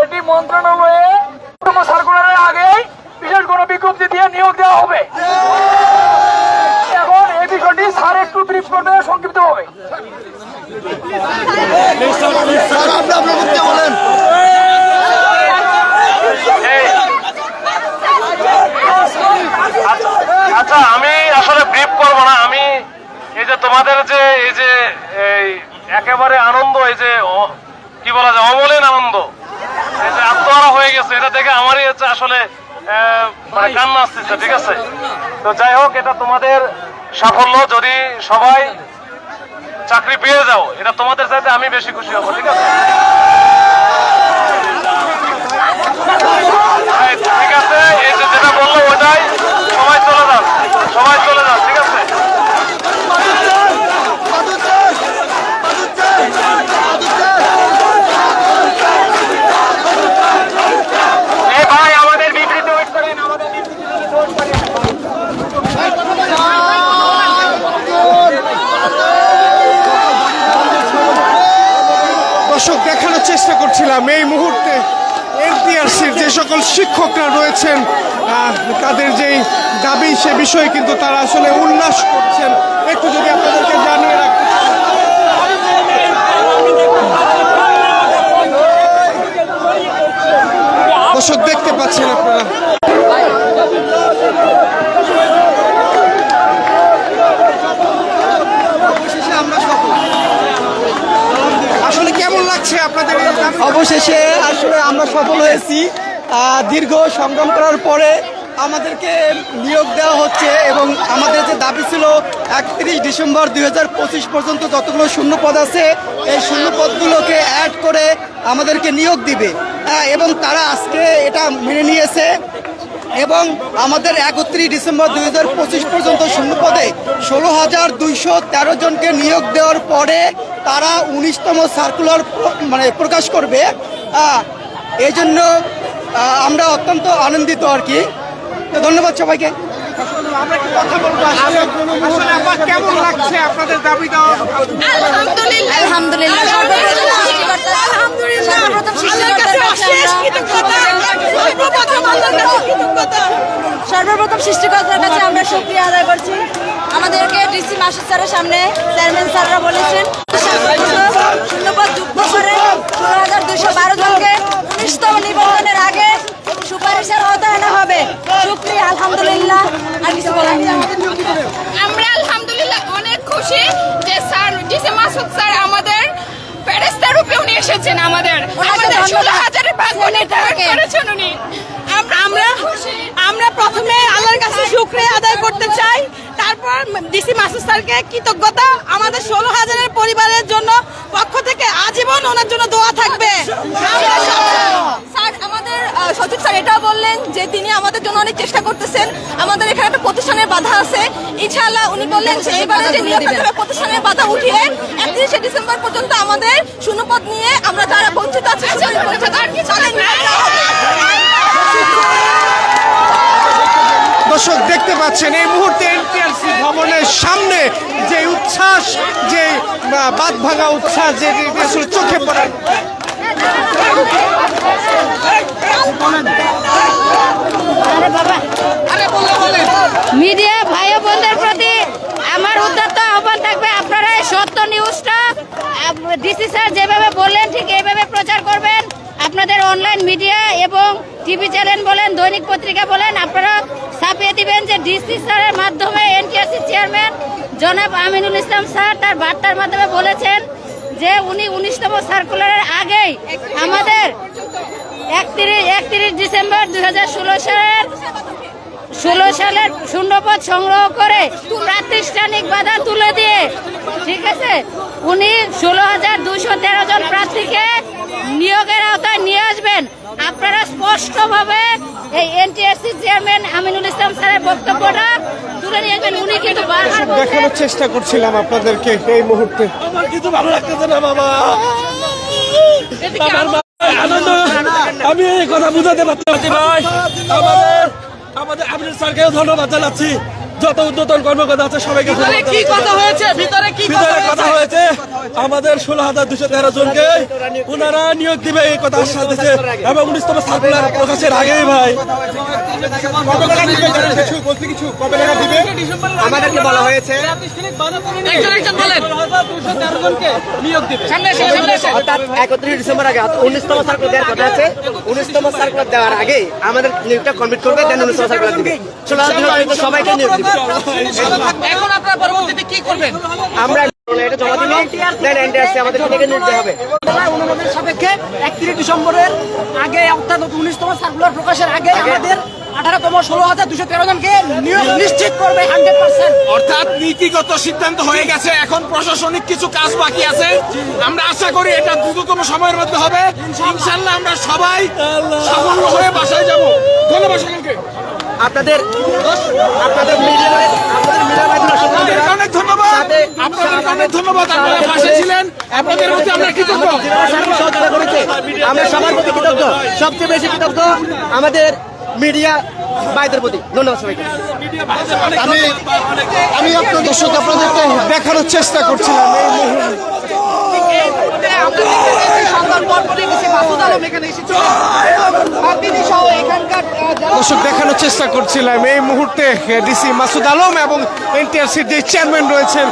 এটি মন্ত্রণালয়ে সার্কুলারের আগে বিশেষ কোনো বিজ্ঞপ্তি দিয়ে নিয়োগ দেওয়া হবে। এখন এই বিষয়টি স্যার একটু ব্রিফ করবে সংক্ষিপ্ত হবে আচ্ছা আমি আসলে ব্রিফ করব না। আমি এই যে তোমাদের যে, এই যে একেবারে আনন্দ, এই যে কি বলা যায়, অমলিন আনন্দ। আত্মহারা হয়ে গেছে এটা দেখে আমারই হচ্ছে আসলে মানে কান্না আসতেছে ঠিক আছে? তো যাই হোক এটা তোমাদের সাফল্য যদি সবাই চাকরি পেয়ে যাও এটা তোমাদের চাইতে আমি বেশি খুশি হব ঠিক আছে? ঠিক আছে এই যে যেটা বলল ওটাই সবাই চলে যান সবাই চলে যান ঠিক আছে এই ভাই আমাদের বিবৃতি ওয়েট করেন আমাদের দর্শক দেখানোর চেষ্টা করছিলাম এই মুহূর্তে এনটিআরসির যে সকল শিক্ষকরা রয়েছেন তাদের যেই দাবি সে বিষয়ে কিন্তু তারা আসলে উল্লাস করছেন। একটু যদি আপনাদেরকে জানিয়ে রাখতে। দর্শক, দেখতে পাচ্ছেন আপনারা। আসলে কেমন লাগছে আপনাদের অবশেষে আসলে আমরা সফল হয়েছি। দীর্ঘ সংগ্রাম করার পরে আমাদেরকে নিয়োগ দেওয়া হচ্ছে এবং আমাদের যে দাবি ছিল একত্রিশ ডিসেম্বর দুই হাজার পঁচিশ পর্যন্ত যতগুলো শূন্য পদ আছে এই শূন্য পদগুলোকে অ্যাড করে আমাদেরকে নিয়োগ দিবে। হ্যাঁ, এবং তারা আজকে এটা মেনে নিয়েছে এবং আমাদের একত্রিশ ডিসেম্বর দুই হাজার পঁচিশ পর্যন্ত শূন্য পদে ষোলো হাজার দুইশো তেরো জনকে নিয়োগ দেওয়ার পরে তারা উনিশতম সার্কুলার মানে প্রকাশ করবে। এই জন্য আমরা অত্যন্ত আনন্দিত আর কি। তো ধন্যবাদ সবাইকে। আমরা একটু কথা বলব আসলে আসলে আমার কেমন লাগছে আপনাদের দাবি দেওয়া? আলহামদুলিল্লাহ। আলহামদুলিল্লাহ সর্বপ্রথম সৃষ্টিকর্তা সর্বপ্রথম সৃষ্টিকর্তার কাছে আমরা সর্বপ্রথম সৃষ্টিকর্তার কাছে আমরা শুক্রিয়া আদায় করছি। আমাদেরকে ডিসি মাসুদ স্যারের সামনে চেয়ারম্যান স্যাররা বলেছেন শূন্যপদ যুক্ত করে ষোলো হাজার দুশো বারো জনকে উনিশতম নিবন্ধনের আগে সুপারিশের আওতায় আনা হবে শুক্রিয়া আলহামদুলিল্লাহ আর কিছু বলার নেই। আমরা আলহামদুলিল্লাহ অনেক খুশি যে স্যার ডিসি মাসুদ স্যার আমাদের ফেরেস্তা রূপে উনি এসেছেন আমাদের। আমাদের ষোলো হাজারের ভাগ উনি। করেছেন উনি। আমরা আমরা প্রথমে আল্লাহর কাছে শুক্রিয়া আদায় করতে চাই। ডিসি মাসুদ স্যারকে কৃতজ্ঞতা। আমাদের ষোলো হাজারের পরিবারের জন্য পক্ষ থেকে আজীবন ওনার জন্য দোয়া থাকবে। স্যার আমাদের সচিব স্যার এটাও বললেন যে তিনি আমাদের জন্য অনেক চেষ্টা করতেছেন। আমাদের এখানে একটা প্রতিষ্ঠানের বাধা আছে। ইনশাআল্লাহ উনি বললেন যে এবারে যে নিয়োগ প্রতিষ্ঠানের বাধা উঠিয়ে একত্রিশে ডিসেম্বর পর্যন্ত আমাদের শূন্যপদ নিয়ে আমরা যারা বঞ্চিত আছি দর্শক দেখতে পাচ্ছেন, এই মুহূর্তে এনটিআরসি ভবনের সামনে যে উচ্ছ্বাস, যে বাদ ভাঙা উচ্ছ্বাস, যে আসলে চোখে পড়ে। মিডিয়া ভাই বোনদের প্রতি আমার উদ্যত আহ্বান থাকবে। আপনারা সত্য নিউজটা ডিসি স্যার যেভাবে বললেন, ঠিক এইভাবে প্রচার করবেন। আপনাদের অনলাইন মিডিয়া এবং টিভি চ্যানেল বলেন, দৈনিক পত্রিকা বলেন, আপনারা ছাপিয়ে দিবেন যে ডিসি স্যারের মাধ্যমে এনটিআরসি চেয়ারম্যান জনাব আমিনুল ইসলাম স্যার তার বার্তার মাধ্যমে বলেছেন যে উনি উনিশতম সার্কুলারের আগেই আমাদের একত্রিশ একত্রিশ ডিসেম্বর দুই হাজার ষোলো সালের ষোলো সালের শূন্যপদ সংগ্রহ করে প্রাতিষ্ঠানিক বাধা তুলে দিয়ে, ঠিক আছে? উনি ষোলো হাজার দুশো তেরো জন প্রার্থীকে নিয়োগের আওতায় নিয়ে আসবেন। আপনারা স্পষ্টভাবে এই এনটিএসসি চেয়ারম্যান আমিনুল ইসলাম স্যারের বক্তব্যটা তুলে নিয়ে আসবেন উনি কিন্তু বারবার দেখানোর চেষ্টা করছিলাম আপনাদেরকে এই মুহূর্তে। আমার কিছু ভালো লাগতেছে না বাবা। আনন্দ আমি এই কথা বুঝাতে পারছি ভাই। আমাদের আমাদের আমির স্যারকেও ধন্যবাদ জানাচ্ছি। যত উদ্যতন কর্মকর্তা আছে সবাইকে ধন্যবাদ কি কথা হয়েছে? ভিতরে কি ভিতরে কথা হয়েছে? আমাদের ষোলো হাজার দুশো তেরো জনকে ওনারা নিয়োগ দিবে এই কথা আশ্বাস দিচ্ছে এবং উনিশতম সার্কুলার প্রকাশের আগেই ভাই। আমাদেরকে বলা হয়েছে একজন একজন বলেন। অর্থাৎ একত্রিশ ডিসেম্বর আগে উনিশতম সার্কুলার দেওয়ার কথা আছে। উনিশতম সার্কুলার দেওয়ার আগে আমাদের নিয়োগটা কমপ্লিট করবে দেন উনিশতম সার্কুলার দিবে। ষোলো হাজার সবাইকে নিয়োগ দিবে। এখন আপনারা পরবর্তীতে কি করবেন? আমরা এটা জমা দিবি দেন এনটিআরসি আমাদের থেকে নিয়োগ হবে। অনুমোদন সাপেক্ষে একত্রিশ ডিসেম্বরের আগে অর্থাৎ উনিশতম সার্কুলার প্রকাশের আগে আমাদের আঠারোতম ষোলো হাজার দুশো তেরো জনকে নিয়োগ নিশ্চিত করবে হান্ড্রেড পার্সেন্ট। অর্থাৎ নীতিগত সিদ্ধান্ত হয়ে গেছে এখন প্রশাসনিক কিছু কাজ বাকি আছে। আমরা আশা করি এটা দ্রুততম সময়ের মধ্যে হবে। ইনশাল্লাহ আমরা সবাই সাফল্য হয়ে বাসায় যাব। ধন্যবাদ সকলকে। আপনাদের আপনাদের মিডিয়া আপনাদের মিডিয়ার মাধ্যমে অসংখ্য আপনাদেরকে ধন্যবাদ। অনেক ধন্যবাদ। সাথে- অনেক ধন্যবাদ। আপনারা পাশে ছিলেন। আপনাদের প্রতি আমরা কৃতজ্ঞ। সার্বিক সহযোগিতা করেছে আমরা সবার প্রতি কৃতজ্ঞ। সবচেয়ে বেশি কৃতজ্ঞ আমাদের মিডিয়া ভাইদের প্রতি। ধন্যবাদ সবাইকে। আমি আমি আপনার দর্শক আপনাদেরকে দেখানোর চেষ্টা করছিলাম এই দর্শক, দেখানোর চেষ্টা করছিলাম এই মুহূর্তে ডিসি মাসুদ আলম এবং এনটিআরসির যে চেয়ারম্যান রয়েছেন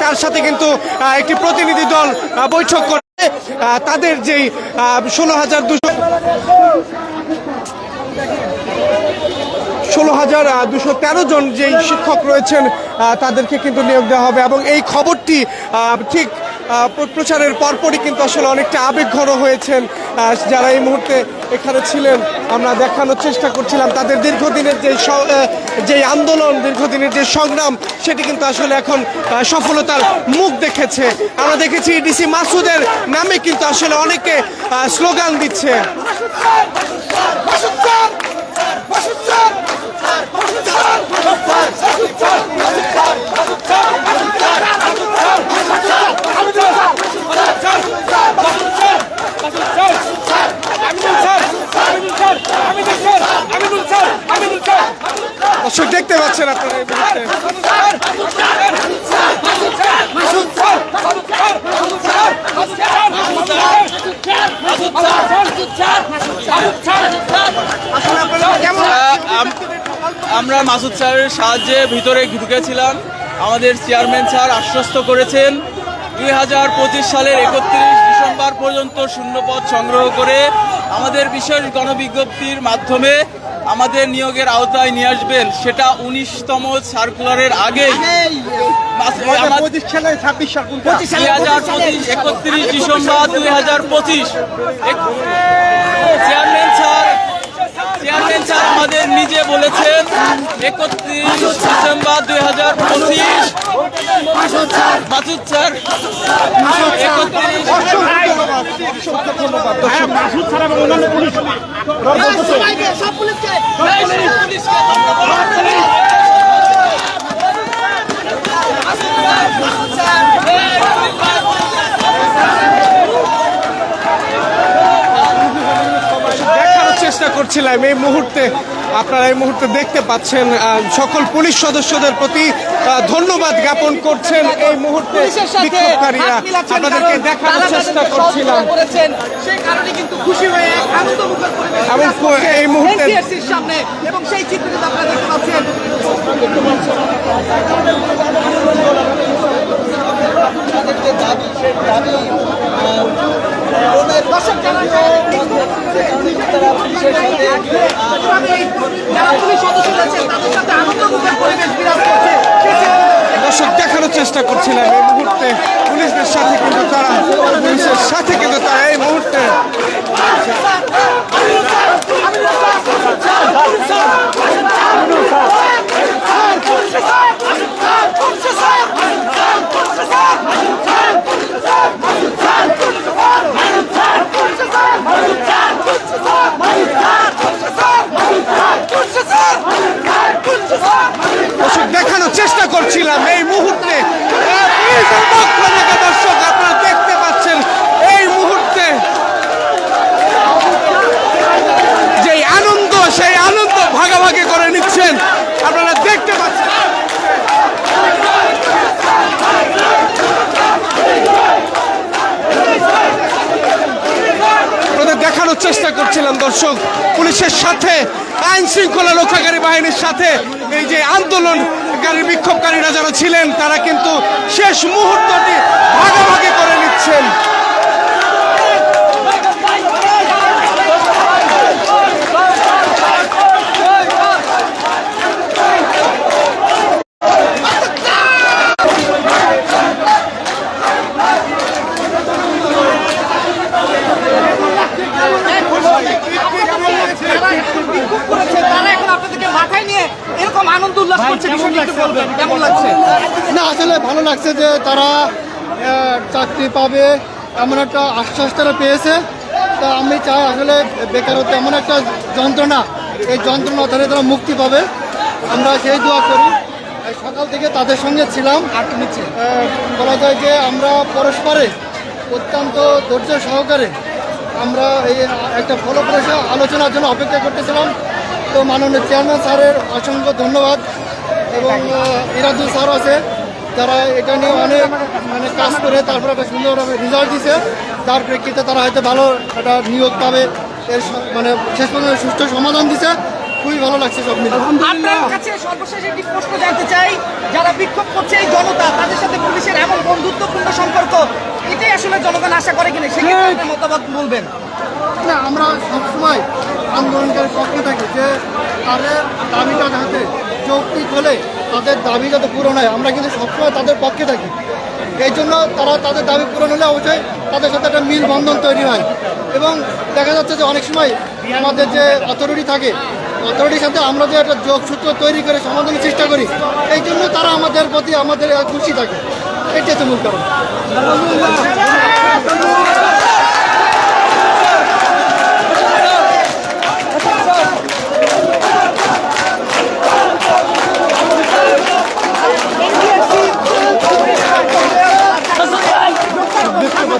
তার সাথে কিন্তু একটি প্রতিনিধি দল বৈঠক করে তাদের যেই ষোলো হাজার দুশো ষোলো হাজার দুশো তেরো জন যেই শিক্ষক রয়েছেন তাদেরকে কিন্তু নিয়োগ দেওয়া হবে এবং এই খবরটি ঠিক প্রচারের পরপরই কিন্তু আসলে অনেকটা আবেগঘন হয়েছেন যারা এই মুহূর্তে এখানে ছিলেন আমরা দেখানোর চেষ্টা করছিলাম তাদের দীর্ঘদিনের যে যে আন্দোলন দীর্ঘদিনের যে সংগ্রাম সেটি কিন্তু আসলে এখন সফলতার মুখ দেখেছে আমরা দেখেছি ডিসি মাসুদের নামে কিন্তু আসলে অনেকে স্লোগান দিচ্ছে দর্শক দেখতে পাচ্ছেন আপনারা এই মুহূর্তে আমরা মাসুদ স্যারের সাহায্যে ভিতরে ঢুকেছিলাম। আমাদের চেয়ারম্যান স্যার আশ্বস্ত করেছেন দুই হাজার পঁচিশ সালের একত্রিশ ডিসেম্বর পর্যন্ত শূন্যপদ সংগ্রহ করে আমাদের বিশেষ গণবিজ্ঞপ্তির মাধ্যমে আমাদের নিয়োগের আওতায় নিয়ে আসবেন। সেটা উনিশতম সার্কুলারের আগে একত্রিশ ডিসেম্বর দুই হাজার পঁচিশ চেয়ারম্যান স্যার চেয়ারম্যান স্যার আমাদের নিজে বলেছেন একত্রিশ ডিসেম্বর দুই হাজার পঁচিশ চেষ্টা করছিলাম এই মুহূর্তে। আপনারা এই মুহূর্তে দেখতে পাচ্ছেন সকল পুলিশ সদস্যদের প্রতি ধন্যবাদ জ্ঞাপন করছেন এই মুহূর্তে বিক্ষোভকারীরা। আপনাদেরকে দেখানোর চেষ্টা করছিলাম। সেই কারণে কিন্তু খুশি হয়ে এবং এই মুহূর্তে- সামনে এবং সেই চিত্রটি আপনারা দেখতে পাচ্ছেন দর্শক যারা যারা পুলিশ সদস্য রয়েছেন তাদের সাথে আনন্দমুখর পরিবেশ বিরাজ করছে সেই চিত্র দর্শক, দেখানোর চেষ্টা করছিলাম এই মুহূর্তে পুলিশদের সাথে কিন্তু তারা, পুলিশের সাথে কিন্তু তারা এই মুহূর্তে দর্শক দেখানোর চেষ্টা করছিলাম এই মুহূর্তে আহ, পুলিশের পক্ষ থেকে দর্শক আপনারা দেখতে পাচ্ছেন এই মুহূর্তে বলছিলাম দর্শক, পুলিশের সাথে আইন শৃঙ্খলা রক্ষাকারী বাহিনীর সাথে এই যে আন্দোলনকারী, বিক্ষোভকারীরা যারা ছিলেন, তারা কিন্তু শেষ মুহূর্তটি ভাগাভাগি করে নিচ্ছেন তারা এখন আপনাদেরকে মাথায় নিয়ে এরকম আনন্দ উল্লাস করছে বিষয়টি একটু বলবেন কেমন লাগছে না আসলে ভালো লাগছে যে তারা চাকরি পাবে এমন একটা আশ্বাস তারা পেয়েছে। তা আমি চাই আসলে বেকারত্ব এমন একটা যন্ত্রণা এই যন্ত্রণা থেকে তারা মুক্তি পাবে। আমরা সেই দোয়া করি। সকাল থেকে তাদের সঙ্গে ছিলাম। বলা যায় যে আমরা পরস্পরে অত্যন্ত ধৈর্য সহকারে আমরা এই একটা ফলপ্রসূ আলোচনার জন্য অপেক্ষা করতেছিলাম। তো মাননীয় চেয়ারম্যান স্যারের অসংখ্য ধন্যবাদ। এবং আহ, ইরাদুল স্যার আছে। তারা এটা নিয়ে অনেক মানে কাজ করে তারপর একটা সুন্দরভাবে রেজাল্ট দিছে। তার প্রেক্ষিতে তারা হয়তো ভালো একটা নিয়োগ পাবে। এর মানে শেষ পর্যন্ত সুষ্ঠু সমাধান দিছে। খুবই ভালো লাগছে সব মিলে আপনার কাছে সর্বশেষ একটি প্রশ্ন জানতে চাই। যারা বিক্ষোভ করছে এই জনতা তাদের সাথে পুলিশের এমন বন্ধুত্বপূর্ণ সম্পর্ক এটাই আসলে জনগণ আশা করে কিনা? সেক্ষেত্রে আপনার মতামত বলবেন। না আমরা সবসময় আন্দোলনকারী পক্ষে থাকি যে তাদের দাবিটা যাতে যৌক্তিক হলে তাদের দাবি যাতে পূরণ হয়। আমরা কিন্তু সবসময় তাদের পক্ষে থাকি। এই জন্য তারা তাদের দাবি পূরণ হলে অবশ্যই তাদের সাথে একটা মিল বন্ধন তৈরি হয়। এবং দেখা যাচ্ছে যে অনেক সময় আমাদের যে অথরিটি থাকে অথরিটির সাথে আমরা যে একটা যোগসূত্র তৈরি করে সমাধানের চেষ্টা করি, এই জন্য তারা আমাদের প্রতি আমাদের খুশি থাকে। এটাই তো মূল কারণ।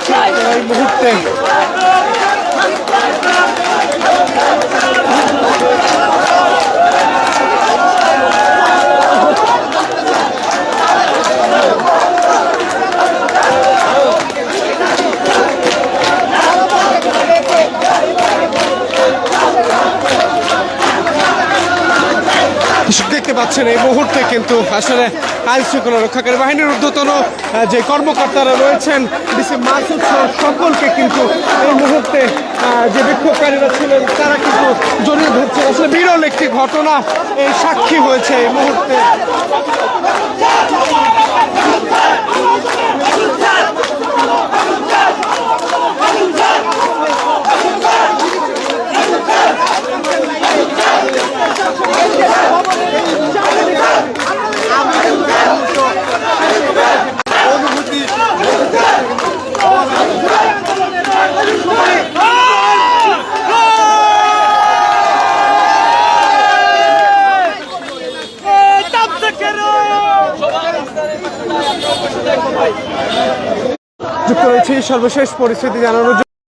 পাচ্ছি এই মুহূর্তে দর্শক দেখতে পাচ্ছেন এই মুহূর্তে কিন্তু আসলে আইন শৃঙ্খলা রক্ষাকারী বাহিনীর ঊর্ধ্বতন যে কর্মকর্তারা রয়েছেন ডিসি মাসুদ সকলকে কিন্তু এই মুহূর্তে যে বিক্ষোভকারীরা ছিলেন, তারা কিন্তু জড়িয়ে ধরছে। আসলে বিরল একটি ঘটনা, এই সাক্ষী হয়েছে এই মুহূর্তে। সর্বশেষ পরিস্থিতি জানানোর।